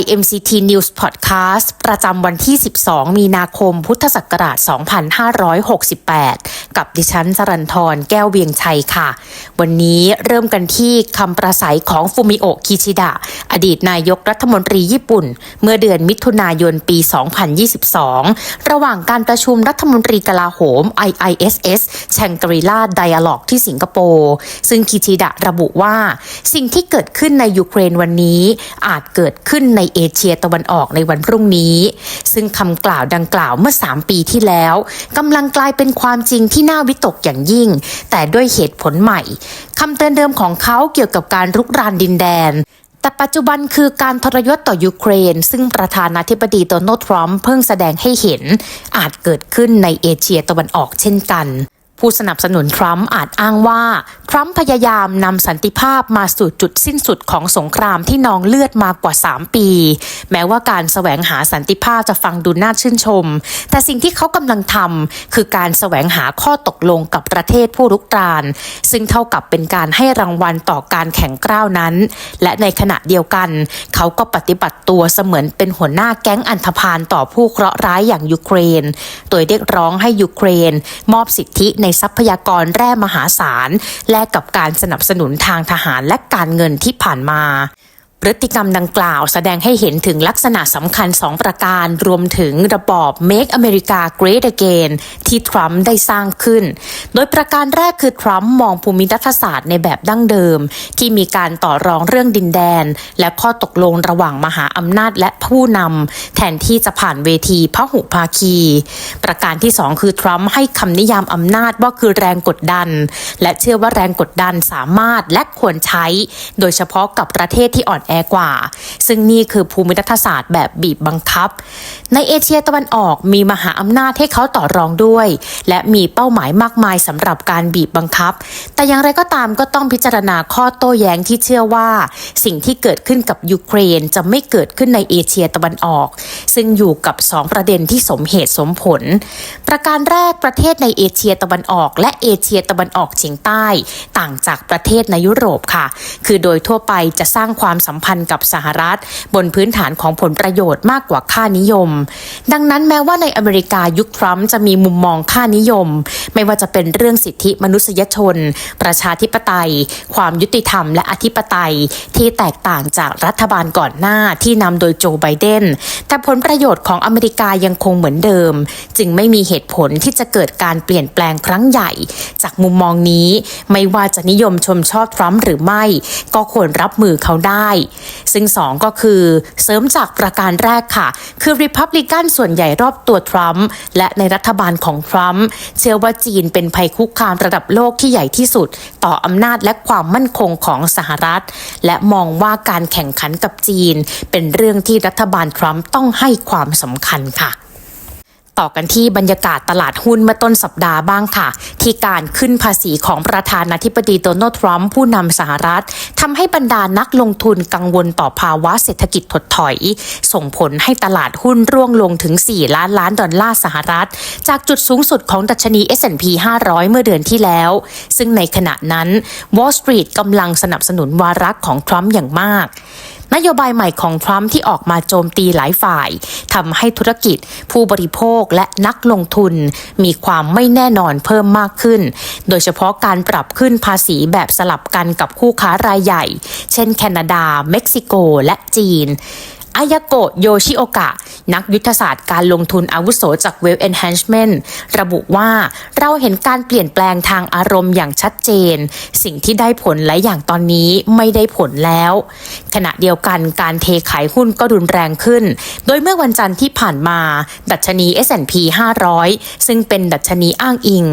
IMCT News Podcast ประจำวันที่ 12 มีนาคม พุทธศักราช 2568 กับดิฉันสรันทรแก้วเวียงชัยค่ะ วันนี้เริ่มกันที่คำประสัยของฟูมิโอะคิชิดะ อดีตนายกรัฐมนตรีญี่ปุ่น เมื่อเดือนมิถุนายนปี 2022 ระหว่างการประชุมรัฐมนตรีกลาโหม IISS แชงกรีลาไดอะล็อกที่สิงคโปร์ซึ่งคิชิดะระบุว่า สิ่งที่เกิดขึ้นในยูเครนวันนี้อาจเกิดขึ้นในเอเชียตะวันออกในวันพรุ่งนี้ ซึ่งคำกล่าวดังกล่าวเมื่อ 3 ปีที่แล้วกำลังกลายเป็นความจริงที่น่าวิตกอย่างยิ่ง แต่ด้วยเหตุผลใหม่คำเตือนเดิมของเขาเกี่ยวกับการรุกรานดินแดนแต่ปัจจุบันคือการทรยศต่อยูเครน ซึ่งประธานาธิบดีโดนัลด์ทรัมป์เพิ่งแสดงให้เห็น อาจเกิดขึ้นในเอเชียตะวันออกเช่นกัน ผู้สนับสนุนทรัมป์อาจอ้างว่า ทรัมป์พยายามนำสันติภาพมาสู่จุดสิ้นสุดของสงครามที่นองเลือดมากว่า 3 ปี แม้ว่าการแสวงหาสันติภาพจะฟังดูน่าชื่นชม แต่สิ่งที่เขากำลังทำคือการแสวงหาข้อตกลงกับประเทศผู้รุกราน ซึ่งเท่ากับเป็นการให้รางวัลต่อการแข่งกล้าวนั้น และในขณะเดียวกัน เขาก็ปฏิบัติตัวเสมือนเป็นหัวหน้าแก๊งอันธพาลต่อผู้เคราะห์ร้ายอย่างยูเครน โดยเรียกร้องให้ยูเครน มอบสิทธิในทรัพยากรแร่มหาศาล แลกกับการสนับสนุนทางทหารและการเงินที่ผ่านมา พฤติกรรมดังกล่าวแสดงให้เห็นถึงลักษณะสำคัญ 2 ประการ รวมถึงระบอบ Make America Great Again ที่ทรัมป์ได้สร้างขึ้น โดยประการแรกคือทรัมป์มองภูมิรัฐศาสตร์ในแบบดั้งเดิม ที่มีการต่อรองเรื่องดินแดน และข้อตกลงระหว่างมหาอำนาจและผู้นำแทนที่จะผ่านเวทีพหุภาคี ประการที่ 2 คือทรัมป์ให้คำนิยามอำนาจว่าคือแรงกดดัน และเชื่อว่าแรงกดดันสามารถและควรใช้ โดยเฉพาะกับประเทศที่อ่อนแอกว่า ซึ่งนี่คือภูมิรัฐศาสตร์แบบบีบบังคับ ในเอเชียตะวันออกมีมหาอำนาจให้เขาต่อรองด้วย และมีเป้าหมายมากมายสำหรับการบีบบังคับ แต่อย่างไรก็ตามก็ต้องพิจารณาข้อโต้แย้งที่เชื่อว่า สิ่งที่เกิดขึ้นกับยูเครนจะไม่เกิดขึ้นในเอเชียตะวันออก ซึ่งอยู่กับ 2 ประเด็นที่สมเหตุสมผล ประการแรกประเทศในเอเชียตะวันออก และเอเชียตะวันออกเฉียงใต้ ต่างจากประเทศในยุโรปค่ะ คือโดยทั่วไปจะสร้างความสัมพันธ์กับสหรัฐ บนพื้นฐานของผลประโยชน์มากกว่าค่านิยม ดังนั้นแม้ว่าในอเมริกายุคทรัมป์จะมีมุมมองค่านิยม ไม่ว่าจะเป็นเรื่องสิทธิมนุษยชน ประชาธิปไตย ความยุติธรรมและอธิปไตยที่แตกต่างจากรัฐบาลก่อนหน้าที่นำโดยโจไบเดนแต่ผลประโยชน์ของอเมริกายังคงเหมือนเดิม จึงไม่มีเหตุผลที่จะเกิดการเปลี่ยนแปลงครั้งใหญ่ จากมุมมองนี้ ไม่ว่าจะนิยมชมชอบทรัมป์หรือไม่ ก็ควรรับมือเขาได้ซึ่งสองก็คือเสริมจากประการแรกค่ะ คือริพับลิกันส่วนใหญ่รอบตัวทรัมป์และในรัฐบาลของทรัมป์เชื่อว่าจีนเป็นภัยคุกคามระดับโลกที่ใหญ่ที่สุด ต่ออำนาจและความมั่นคงของสหรัฐ และมองว่าการแข่งขันกับจีน เป็นเรื่องที่รัฐบาลทรัมป์ต้องให้ความสำคัญค่ะ ต่อกันที่บรรยากาศตลาดหุ้นเมื่อต้นสัปดาห์บ้างค่ะ ที่การขึ้นภาษีของประธานาธิบดีโดนัลด์ทรัมป์ผู้นำสหรัฐทำให้บรรดานักลงทุนกังวลต่อภาวะเศรษฐกิจถดถอย ส่งผลให้ตลาดหุ้นร่วงลงถึง 4 ล้านล้านดอลลาร์สหรัฐ จากจุดสูงสุดของดัชนี S&P 500 เมื่อเดือนที่แล้ว ซึ่งในขณะนั้น Wall Street กำลังสนับสนุนวาระของทรัมป์อย่างมาก นโยบายใหม่ของทรัมป์ที่ออกมาโจมตีหลายฝ่ายทำให้ธุรกิจ ผู้บริโภคและนักลงทุน มีความไม่แน่นอนเพิ่มมากขึ้น โดยเฉพาะการปรับขึ้นภาษีแบบสลับกันกับคู่ค้ารายใหญ่ เช่น แคนาดา เม็กซิโก และจีน อายาโกะโยชิโอกะ นักยุทธศาสตร์การลงทุนอาวุโสจาก Wealth Enhancement ระบุว่าเราเห็นการเปลี่ยนแปลงทางอารมณ์อย่างชัดเจน สิ่งที่ได้ผลและอย่างตอนนี้ไม่ได้ผลแล้ว ขณะเดียวกันการเทขายหุ้นก็รุนแรงขึ้น โดยเมื่อวันจันทร์ที่ผ่านมา ดัชนี S&P 500 ซึ่งเป็นดัชนีอ้างอิง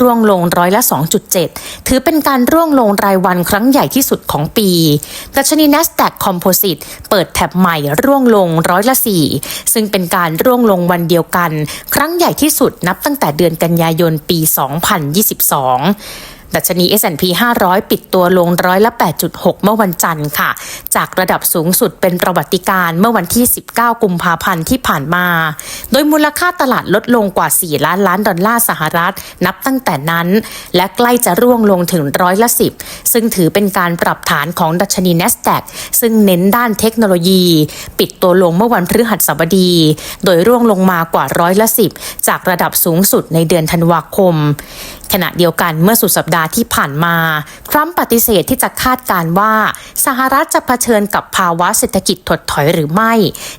ร่วงลงร้อยละ 2.7 ถือเป็นการร่วงลงรายวันครั้งใหญ่ที่สุดของปี ดัชนี NASDAQ Composite เปิดแถบใหม่ร่ว่วงลงร้อยละสี่ซึ่งเป็นการร่วงลงวันเดียวกัน ครั้งใหญ่ที่สุดนับตั้งแต่เดือนกันยายนปี 2022 ดัชนี S&P 500 ปิดตัวลงร้อยละ 8.6 เมื่อวันจันทร์ค่ะ จากระดับสูงสุดเป็นประวัติการเมื่อวันที่ 19 กุมภาพันธ์ที่ผ่านมา โดยมูลค่าตลาดลดลงกว่า 4 ล้านล้านดอลลาร์สหรัฐ นับตั้งแต่นั้น และใกล้จะร่วงลงถึงร้อยละ 10 ซึ่งถือเป็นการปรับฐานของดัชนี NASDAQ ซึ่งเน้นด้านเทคโนโลยี ปิดตัวลงเมื่อวันพฤหัสบดี โดยร่วงลงมากว่าร้อยละ 10 จากระดับสูงสุดในเดือนธันวาคม ขณะเดียวกันเมื่อสุดสัปดาห์ที่ผ่านมา ทรัมป์ปฏิเสธที่จะคาดการณ์ว่าสหรัฐจะเผชิญกับภาวะเศรษฐกิจถดถอยหรือไม่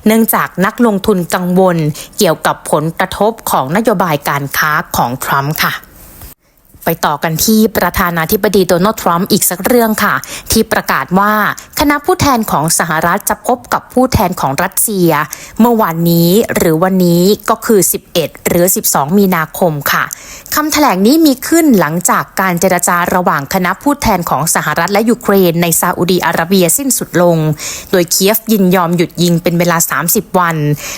เนื่องจากนักลงทุนกังวล เกี่ยวกับผลกระทบของนโยบายการค้าของทรัมป์ค่ะ ไปต่อกันที่ประธานาธิบดีโดนัลด์ทรัมป์อีกสักเรื่องค่ะ ที่ประกาศว่าคณะผู้แทนของสหรัฐจะพบกับผู้แทนของรัสเซีย เมื่อวานนี้หรือวันนี้ก็คือ 11 หรือ 12 มีนาคมค่ะคำแถลงนี้มีขึ้นหลังจากการเจรจาระหว่างคณะผู้แทนของสหรัฐและยูเครนในซาอุดีอาระเบียสิ้นสุดลง โดยเคียฟยินยอมหยุดยิงเป็นเวลา 30 วัน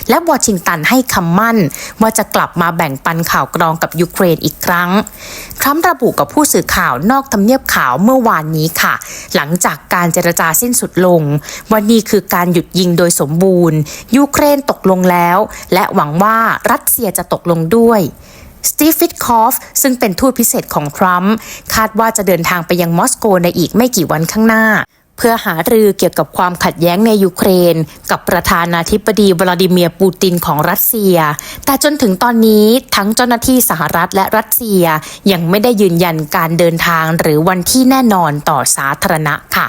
และวอชิงตันให้คำมั่น ว่าจะกลับมาแบ่งปันข่าวกรองกับยูเครนอีกครั้งทรัมระบุกับผู้สื่อข่าวนอกทำเนียบขาวเมื่อวานนี้ค่ะ หลังจากการเจรจาสิ้นสุดลง วันนี้คือการหยุดยิงโดยสมบูรณ์ ยูเครนตกลงแล้ว และหวังว่ารัสเซียจะตกลงด้วยสตีฟฟิตคอฟซึ่งเป็นทูตพิเศษของทรัมป์คาดว่าจะเดินทางไปยังมอสโกในอีกไม่กี่วันข้างหน้า เพื่อหารือเกี่ยวกับความขัดแย้งในยูเครน กับประธานาธิบดีวลาดิเมียร์ปูตินของรัสเซีย แต่จนถึงตอนนี้ทั้งเจ้าหน้าที่สหรัฐและรัสเซียยังไม่ได้ยืนยันการเดินทางหรือวันที่แน่นอนต่อสาธารณะค่ะ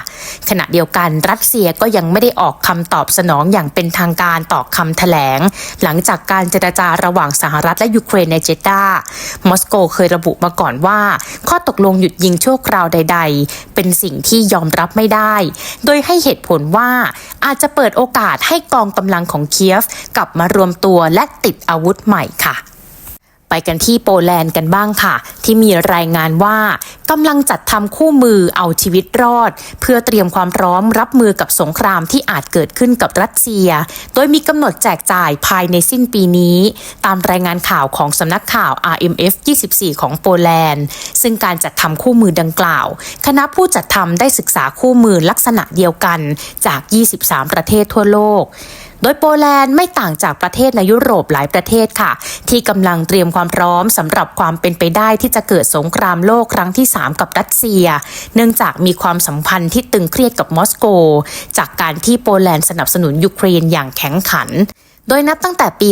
ขณะเดียวกันรัสเซียก็ยังไม่ได้ออกคำตอบสนองอย่างเป็นทางการต่อคำแถลง หลังจากการเจรจาระหว่างสหรัฐและยูเครนในเจด้ามอสโกเคยระบุมาก่อนว่า ข้อตกลงหยุดยิงชั่วคราวใด ๆ เป็นสิ่งที่ยอมรับไม่ได้โดยให้เหตุผลว่าอาจจะเปิดโอกาสให้กองกำลังของเคียฟกลับมารวมตัวและติดอาวุธใหม่ค่ะ ไปกันที่โปแลนด์กันบ้างค่ะ ที่มีรายงานว่ากำลังจัดทำคู่มือเอาชีวิตรอด เพื่อเตรียมความพร้อมรับมือกับสงครามที่อาจเกิดขึ้นกับรัสเซีย โดยมีกำหนดแจกจ่ายภายในสิ้นปีนี้ ตามรายงานข่าวของสำนักข่าว RMF 24 ของโปแลนด์ ซึ่งการจัดทำคู่มือดังกล่าว คณะผู้จัดทำได้ศึกษาคู่มือลักษณะเดียวกันจาก 23 ประเทศทั่วโลก โดยโปแลนด์ไม่ต่างจากประเทศในยุโรปหลายประเทศค่ะ ที่กำลังเตรียมความพร้อมสำหรับความเป็นไปได้ที่จะเกิดสงครามโลกครั้งที่ 3 กับรัสเซีย เนื่องจากมีความสัมพันธ์ที่ตึงเครียดกับมอสโก จากการที่โปแลนด์สนับสนุนยูเครนอย่างแข็งขัน โดยนับตั้งแต่ปี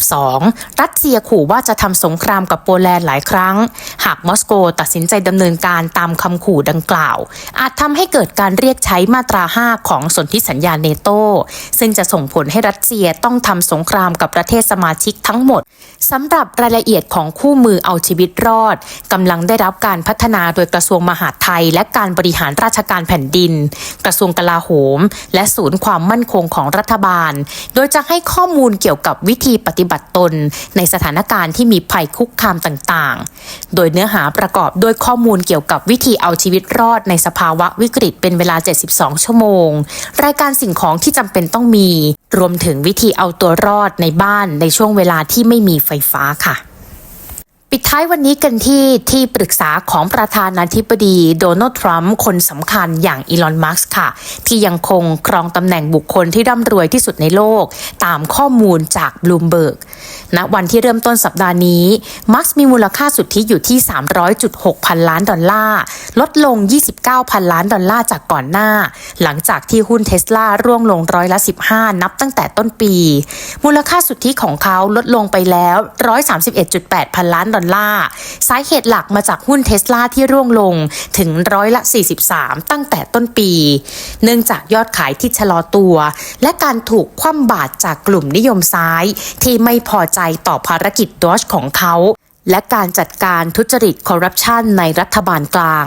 2022 รัสเซียขู่ว่าจะทำสงครามกับโปแลนด์หลายครั้ง หากมอสโกตัดสินใจดำเนินการตามคำขู่ดังกล่าว อาจทำให้เกิดการเรียกใช้มาตรา 5 ของสนธิสัญญาเนโต ซึ่งจะส่งผลให้รัสเซียต้องทำสงครามกับประเทศสมาชิกทั้งหมดสำหรับรายละเอียดของคู่มือเอาชีวิตรอดกำลังได้รับการพัฒนาโดยกระทรวงมหาดไทย และการบริหารราชการแผ่นดิน กระทรวงกลาโหม และศูนย์ความมั่นคงของรัฐบาล โดยจะให้ข้อมูลเกี่ยวกับวิธีปฏิบัติตน ในสถานการณ์ที่มีภัยคุกคามต่างๆ โดยเนื้อหาประกอบด้วยข้อมูลเกี่ยวกับวิธีเอาชีวิตรอดในสภาวะวิกฤตเป็นเวลา 72 ชั่วโมง รายการสิ่งของที่จำเป็นต้องมี รวมถึงวิธีเอาตัวรอดในบ้านในช่วงเวลาที่ไม่มีไฟฟ้าค่ะ ปิดท้ายวันนี้กันที่ที่ปรึกษาของประธานาธิบดีโดนัลด์ทรัมป์คนสำคัญอย่างอีลอนมัสก์ค่ะ ที่ยังคงครองตำแหน่งบุคคลที่ร่ำรวยที่สุดในโลก ตามข้อมูลจากบลูมเบิร์กณวันที่เริ่มต้นสัปดาห์นี้ มัสก์มีมูลค่าสุทธิอยู่ที่ 300.6 พันล้านดอลลาร์ ลดลง 29 พันล้านดอลลาร์จากก่อนหน้า หลังจากที่หุ้นเทสลาร่วงลงร้อยละ 15 นับตั้งแต่ต้นปี มูลค่าสุทธิของเขาลดลงไปแล้ว 131.8 พันล้านดอลลาร์ สาเหตุหลักมาจากหุ้นเทสลาที่ร่วงลงถึงร้อยละ 43 ตั้งแต่ต้นปี เนื่องจากยอดขายที่ชะลอตัว และการถูกคว่ำบาตรจากกลุ่มนิยมซ้าย ที่ไม่พอใจต่อภารกิจดอชของเขา และการจัดการทุจริตคอร์รัปชันในรัฐบาลกลาง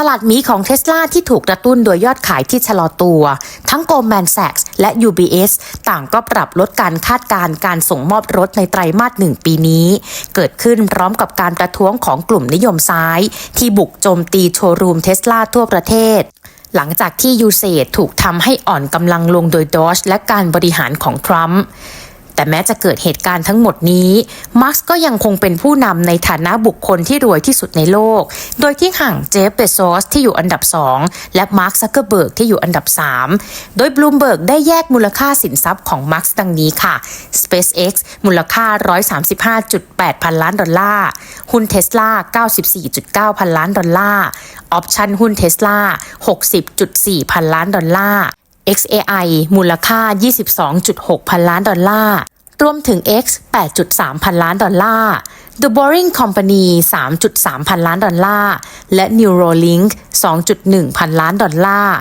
ตลาดมีของเทสลาที่ถูกกระตุ้นโดยยอดขายที่ชะลอตัว ทั้ง Goldman Sachs และ UBS ต่างก็ปรับลดการคาดการณ์การส่งมอบรถในไตรมาสหนึ่งปีนี้ เกิดขึ้นพร้อมกับการประท้วงของกลุ่มนิยมซ้าย ที่บุกโจมตีโชว์รูมเทสลาทั่วประเทศหลังจากที่ยูเซถูกทำให้อ่อนกำลังลงโดยดอชและการบริหารของทรัมป์ แต่แม้จะเกิดเหตุการณ์ทั้งหมดนี้มาร์กก็ยังคงเป็นผู้นำในฐานะบุคคลที่รวยที่สุดในโลก โดยที่ห่างเจฟเบโซสที่อยู่อันดับ 2 และมาร์คซักเกอร์เบิร์กที่อยู่อันดับ 3 โดยบลูมเบิร์กได้แยกมูลค่าสินทรัพย์ของมาร์กดังนี้ค่ะ SpaceX มูลค่า 135.8 พันล้านดอลลาร์ หุ้นเทสลา94.9 พันล้านดอลลาร์ ออปชันหุ้นเทสลา60.4 พันล้านดอลลาร์ XAI มูลค่า 22.6 พันล้านดอลลาร์ รวมถึง X 8.3 พันล้านดอลลาร์ The Boring Company 3.3 พันล้านดอลลาร์ และ Neuralink 2.1 พันล้านดอลลาร์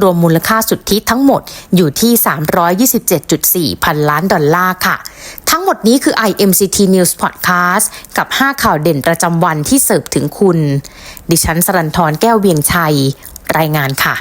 รวมมูลค่าสุทธิทั้งหมดอยู่ที่ 327.4 พันล้านดอลลาร์ค่ะ ทั้งหมดนี้คือ IMCT News Podcast กับ 5 ข่าวเด่นประจำวันที่เสิร์ฟถึงคุณ ดิฉันสรันทรแก้วเวียงชัย รายงานค่ะ